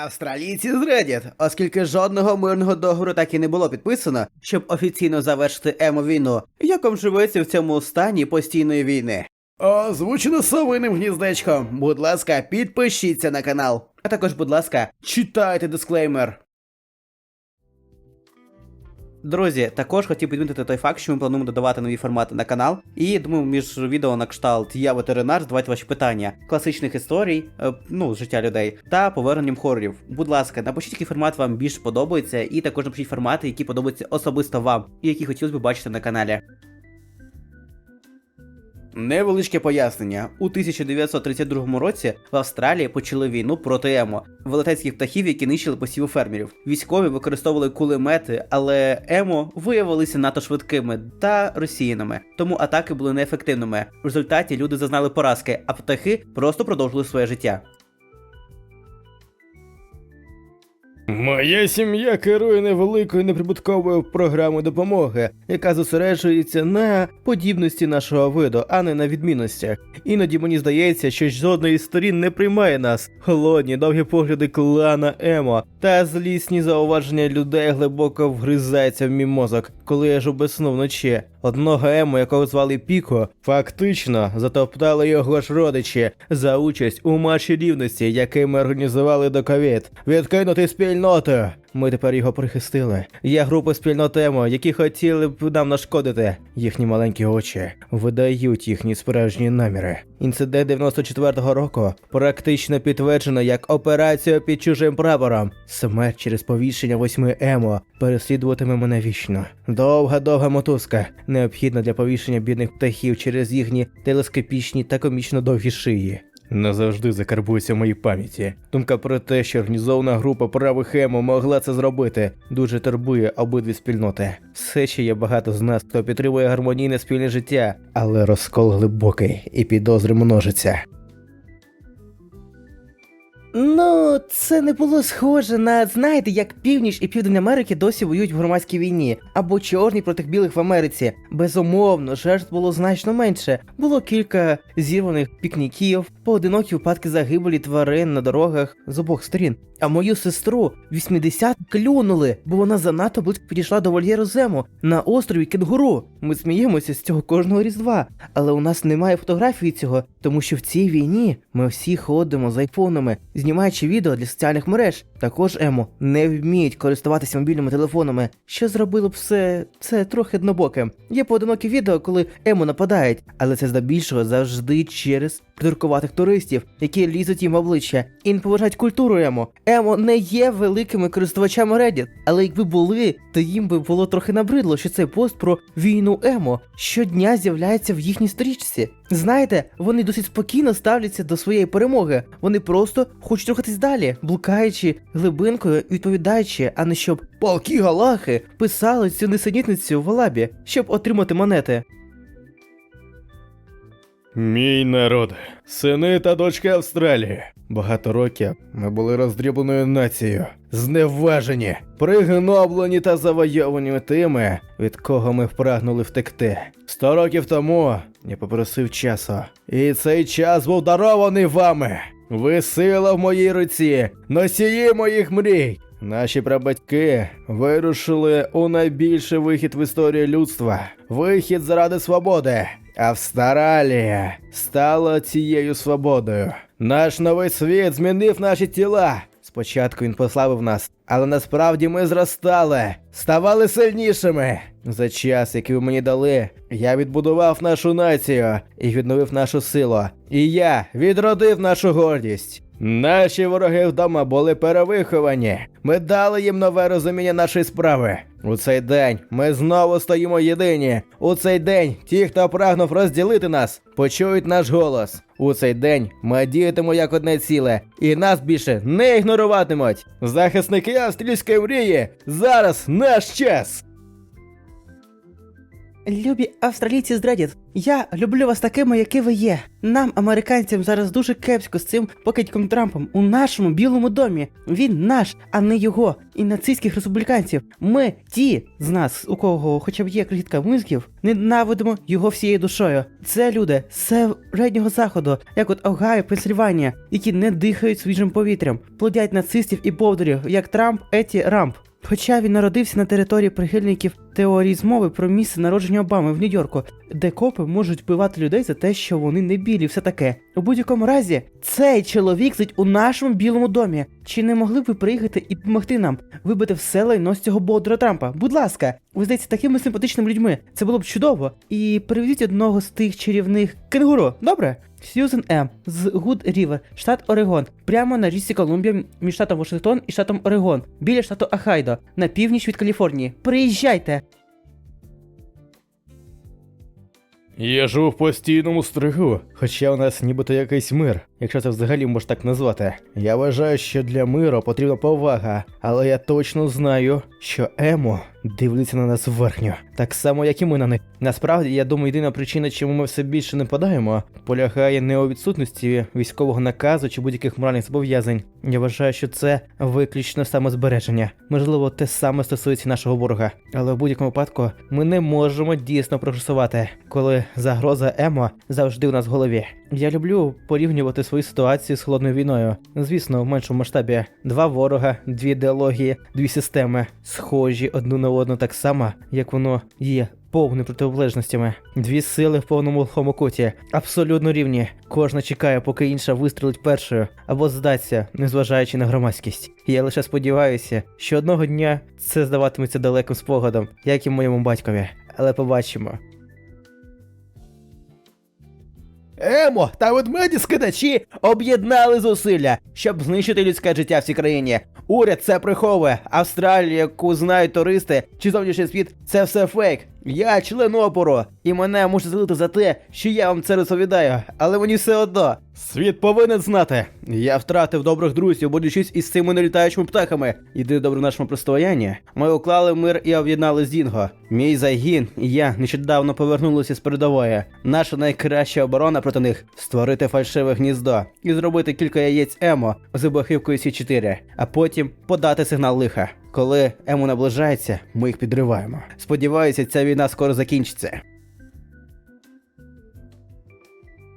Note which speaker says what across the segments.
Speaker 1: Австралійці зрадять, оскільки жодного мирного договору так і не було підписано, щоб офіційно завершити емо війну, яком живеться в цьому стані постійної війни. Озвучено совиним гніздечком. Будь ласка, підпишіться на канал. А також, будь ласка, читайте дисклеймер. Друзі, також хотів підмітити той факт, що ми плануємо додавати нові формати на канал. І думаю, між відео на кшталт Я ветеринар задавайте ваші питання, класичних історій, е, ну, з життя людей, та поверненням хорорів. Будь ласка, напишіть, який формат вам більш подобається, і також напишіть формати, які подобаються особисто вам, і які хотілося б бачити на каналі. Невеличке пояснення. У 1932 році в Австралії почали війну проти емо, велетенських птахів, які нищили посіву фермерів. Військові використовували кулемети, але емо виявилися надто швидкими та розсіяними, тому атаки були неефективними. В результаті люди зазнали поразки, а птахи просто продовжили своє життя.
Speaker 2: Моя сім'я керує невеликою неприбутковою програмою допомоги, яка зосереджується на подібності нашого виду, а не на відмінностях. Іноді мені здається, що жодної з сторін не приймає нас. Холодні, довгі погляди клана Емо та злісні зауваження людей глибоко вгризаються в мій мозок, коли я жу без сну вночі. Одного ему, якого звали Піко, фактично затоптали його ж родичі за участь у матчі рівності, який ми організували до ковід. Відкинути спільноту. Ми тепер його прихистили. Є групи спільнотемо, які хотіли б нам нашкодити. Їхні маленькі очі видають їхні справжні наміри. Інцидент 94-го року практично підтверджено як операція під чужим прапором. Смерть через повішення восьми Емо переслідуватиме мене вічно. Довга довга мотузка, необхідна для повішення бідних птахів через їхні телескопічні та комічно довгі шиї. Назавжди закарбується в моїй пам'яті. Думка про те, що організована група правих емо могла це зробити, дуже турбує обидві спільноти. Все ще є багато з нас, хто підтримує гармонійне спільне життя, але розкол глибокий і підозри множаться.
Speaker 1: Ну, це не було схоже на знаєте, як північ і південь Америки досі воюють в громадській війні, або чорні проти білих в Америці. Безумовно, жертв було значно менше. Було кілька зірваних пікніків, поодинокі випадки загибелі тварин на дорогах з обох сторін. А мою сестру 80 клюнули, бо вона занадто близько підійшла до вольєру зему на острові Кенгуру. Ми сміємося з цього кожного різдва, але у нас немає фотографії цього, тому що в цій війні ми всі ходимо з айфонами, знімаючи відео для соціальних мереж. Також емо не вміють користуватися мобільними телефонами, що зробило б все це трохи однобоке. Є поодинокі відео, коли емо нападають, але це здебільшого завжди через придуркуватих туристів, які лізуть їм в обличчя і не поважають культуру емо. Емо не є великими користувачами Reddit, але якби були, то їм би було трохи набридло, що цей пост про війну емо щодня з'являється в їхній сторічці. Знаєте, вони досить спокійно ставляться до своєї перемоги. Вони просто хочуть рухатись далі, блукаючи глибинкою відповідаючи, а не щоб полки галахи писали цю несенітницю в лабі, щоб отримати монети.
Speaker 2: Мій народ, сини та дочки Австралії. Багато років ми були роздрібленою нацією, зневажені, пригноблені та завойовані тими, від кого ми впрагнули втекти. Сто років тому я попросив часу, і цей час був дарований вами. Ви сила в моїй руці, носії моїх мрій. Наші прабатьки вирушили у найбільший вихід в історії людства вихід заради свободи. Австралія стала цією свободою. Наш новий світ змінив наші тіла. Спочатку він послабив нас, але насправді ми зростали, ставали сильнішими. За час, який ви мені дали, я відбудував нашу націю і відновив нашу силу. І я відродив нашу гордість. Наші вороги вдома були перевиховані. Ми дали їм нове розуміння нашої справи. У цей день ми знову стоїмо єдині. У цей день ті, хто прагнув розділити нас, почують наш голос. У цей день ми діятимемо як одне ціле, і нас більше не ігноруватимуть. Захисники австрійської мрії, зараз наш час.
Speaker 1: Любі австралійці з я люблю вас такими, які ви є. Нам, американцям, зараз дуже кепсько з цим покидьком Трампом у нашому білому домі. Він наш, а не його, і нацистських республіканців. Ми, ті з нас, у кого хоча б є крихітка мозгів, ненавидимо його всією душою. Це люди з середнього заходу, як от Огайо, Пенсильванія, які не дихають свіжим повітрям, плодять нацистів і бовдурів, як Трамп, Еті Рамп. Хоча він народився на території прихильників теорії змови про місце народження Обами в Нью-Йорку, де копи можуть вбивати людей за те, що вони не білі, все таке. У будь-якому разі, цей чоловік сидить у нашому білому домі. Чи не могли б ви приїхати і допомогти нам вибити все лайно з цього Болдера Трампа? Будь ласка, ви здається такими симпатичними людьми. Це було б чудово. І привезіть одного з тих чарівних кенгуру, добре? Сьюзен М. з Гуд Рівер, штат Орегон, прямо на річці Колумбія між штатом Вашингтон і штатом Орегон, біля штату Ахайдо, на північ від Каліфорнії. Приїжджайте!
Speaker 2: Я живу в постійному стригу, хоча у нас нібито якийсь мир, якщо це взагалі можна так назвати. Я вважаю, що для миру потрібна повага, але я точно знаю, що Емо дивиться на нас зверхньо, так само, як і ми на них. Насправді, я думаю, єдина причина, чому ми все більше не подаємо, полягає не у відсутності військового наказу чи будь-яких моральних зобов'язань. Я вважаю, що це виключно самозбереження. Можливо, те саме стосується нашого ворога, але в будь-якому випадку ми не можемо дійсно прогресувати, коли загроза Емо завжди у нас в голові. Я люблю порівнювати свою ситуацію з холодною війною. Звісно, в меншому масштабі два ворога, дві ідеології, дві системи, схожі одну на одну так само, як воно є. Повними протилежностями. Дві сили в повному глухому куті, абсолютно рівні. Кожна чекає, поки інша вистрелить першою або здаться, незважаючи на громадськість. Я лише сподіваюся, що одного дня це здаватиметься далеким спогадом, як і моєму батькові. Але побачимо. Емо та ведмеді скидачі об'єднали зусилля, щоб знищити людське життя в цій країні. Уряд це приховує. Австралія, яку знають туристи, чи зовнішній світ, це все фейк. Я член опору, і мене можуть залити за те, що я вам це розповідаю, але мені все одно. Світ повинен знати. Я втратив добрих друзів, борючись із цими нелітаючими птахами. Єдине добре нашому простоянні. Ми уклали мир і об'єднали з Дінго. Мій загін і я нещодавно повернулися з передової. Наша найкраща оборона проти них створити фальшиве гніздо і зробити кілька яєць Емо з вибухівкою Сі-4, а потім подати сигнал лиха. Коли Емо наближається, ми їх підриваємо. Сподіваюся, ця війна скоро закінчиться.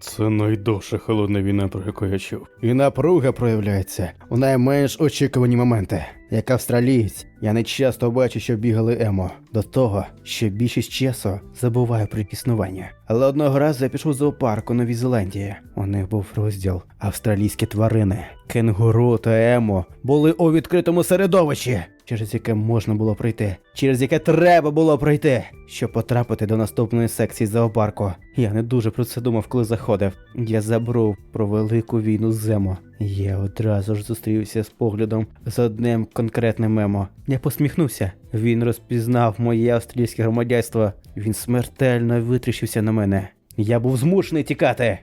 Speaker 2: Це найдовша холодна війна, про яку я чув. І напруга проявляється у найменш очікувані моменти. Як австралієць, я не часто бачу, що бігали емо. До того, що більшість часу забуваю про існування. Але одного разу я пішов в зоопарк у Новій Зеландії. У них був розділ австралійські тварини. Кенгуру та емо були у відкритому середовищі, через яке можна було пройти, через яке треба було пройти, щоб потрапити до наступної секції зоопарку. Я не дуже про це думав, коли заходив. Я забув про велику війну з Емо. Я одразу ж зустрівся з поглядом з одним конкретним емо. Я посміхнувся. Він розпізнав моє австралійське громадянство. Він смертельно витріщився на мене. Я був змушений тікати.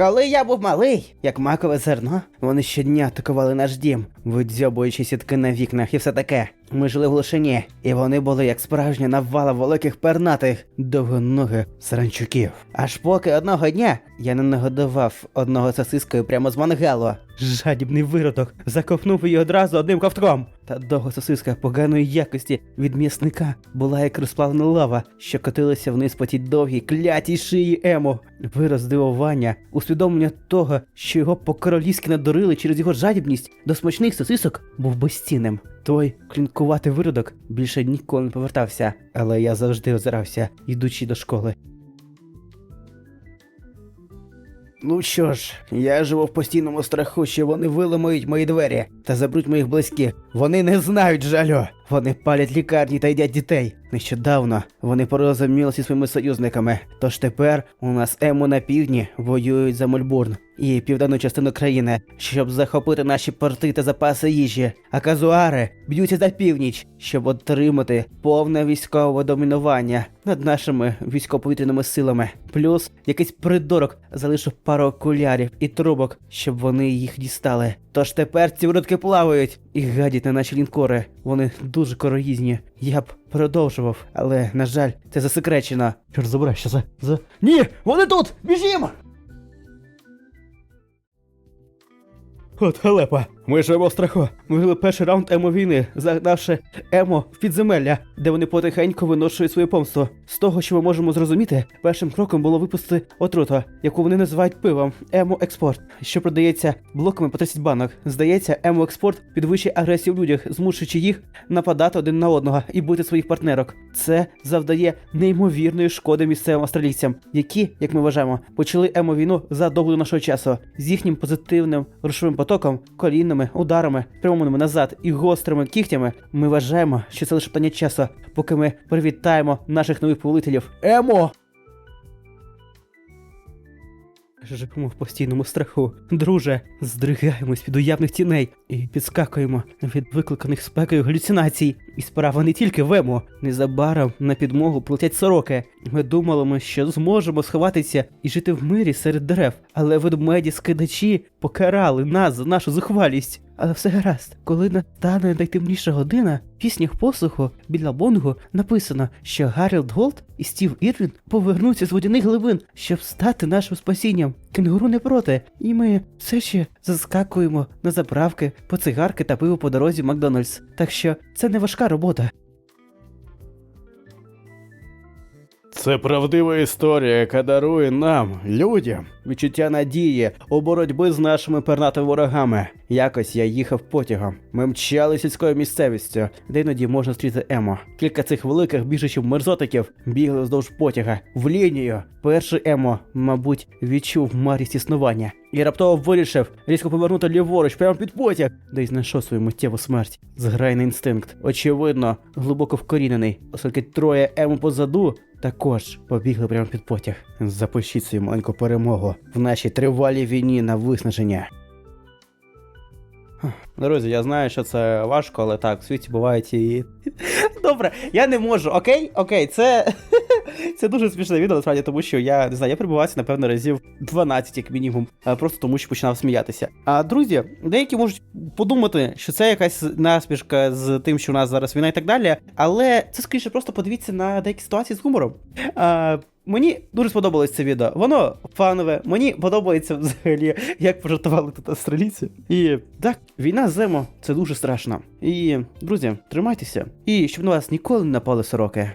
Speaker 2: Коли я був малий, як макове зерно, вони щодня атакували наш дім, видзьобуючи сітки на вікнах і все таке. Ми жили в глушині, і вони були як справжня навала великих пернатих довгоногих саранчуків. Аж поки одного дня я не нагодував одного сосискою прямо з мангалу. Жадібний виродок закопнув її одразу одним ковтком. Та довга сосиска поганої якості від м'ясника була як розплавлена лава, що котилася вниз по тій довгій клятій шиї Ему. Вираз здивування, усвідомлення того, що його по-королівськи надурили через його жадібність до смачних сосисок, був безцінним. Той клінкуватий виродок більше ніколи не повертався, але я завжди озирався, йдучи до школи. Ну що ж, я живу в постійному страху, що вони виламають мої двері та заберуть моїх близьких. Вони не знають жалю. Вони палять лікарні та їдять дітей. Нещодавно вони порозумілися зі своїми союзниками. Тож тепер у нас ему на півдні воюють за Мельбурн і південну частину країни, щоб захопити наші порти та запаси їжі. А казуари б'ються за північ, щоб отримати повне військове домінування над нашими військово-повітряними силами. Плюс якийсь придурок залишив пару окулярів і трубок, щоб вони їх дістали. Тож тепер ці виродки плавають і гадять на наші лінкори. Вони дуже
Speaker 1: короїзні. Я б продовжував, але, на жаль, це засекречено. Чорт забирай, що за. за. Ні! Вони тут! Біжімо! От халепа. Ми живемо в страху. Ми вели перший раунд емо війни, загнавши емо в підземелля, де вони потихеньку виношують своє помство. З того, що ми можемо зрозуміти, першим кроком було випустити отруту, яку вони називають пивом емо експорт, що продається блоками по 30 банок. Здається, емо експорт підвищує агресію в людях, змушуючи їх нападати один на одного і бити своїх партнерок. Це завдає неймовірної шкоди місцевим австралійцям, які, як ми вважаємо, почали емо війну задовго до нашого часу з їхнім позитивним грошовим потоком, колінними ударами, спрямованими назад і гострими кігтями. Ми вважаємо, що це лише питання часу, поки ми привітаємо наших нових повелителів. Емо! Живемо в постійному страху. Друже, здригаємось від уявних тіней і підскакуємо від викликаних спекою галюцинацій. І справа не тільки в емо. Незабаром на підмогу прилетять сороки. Ми думали, ми, що зможемо сховатися і жити в мирі серед дерев, але ведмеді скидачі покарали нас за нашу зухвалість. Але все гаразд, коли настане найтемніша година, в піснях послуху біля Бонгу написано, що Гаррілд Голд і Стів Ірвін повернуться з водяних глибин, щоб стати нашим спасінням. Кенгуру не проти, і ми все ще заскакуємо на заправки, по цигарки та пиво по дорозі Макдональдс. Так що це не важка робота.
Speaker 2: Це правдива історія, яка дарує нам, людям, відчуття надії у боротьби з нашими пернатими ворогами. Якось я їхав потягом. Ми мчали сільською місцевістю, де іноді можна зустріти емо. Кілька цих великих біжичів мерзотиків бігли вздовж потяга в лінію. Перший емо, мабуть, відчув марість існування і раптово вирішив різко повернути ліворуч прямо під потяг, де й знайшов свою миттєву смерть. Зграйний інстинкт, очевидно, глибоко вкорінений, оскільки троє емо позаду також побігли прямо під потяг. Запишіть свою маленьку перемогу в нашій тривалій війні на виснаження. Друзі, я знаю, що це важко, але так, в світі бувають і. Добре, я не можу, окей? Окей, це. Це дуже смішне відео, насправді, тому що я не знаю, я прибувався, напевно, разів 12, як мінімум, просто тому що починав сміятися. А друзі, деякі можуть подумати, що це якась насмішка з тим, що у нас зараз війна і так далі, але це скоріше просто подивіться на деякі ситуації з гумором. А, Мені дуже сподобалось це відео. Воно фанове, мені подобається взагалі, як пожартували тут австралійці. І так, війна з зимо це дуже страшно. І, друзі, тримайтеся. І щоб на вас ніколи не напали сороки.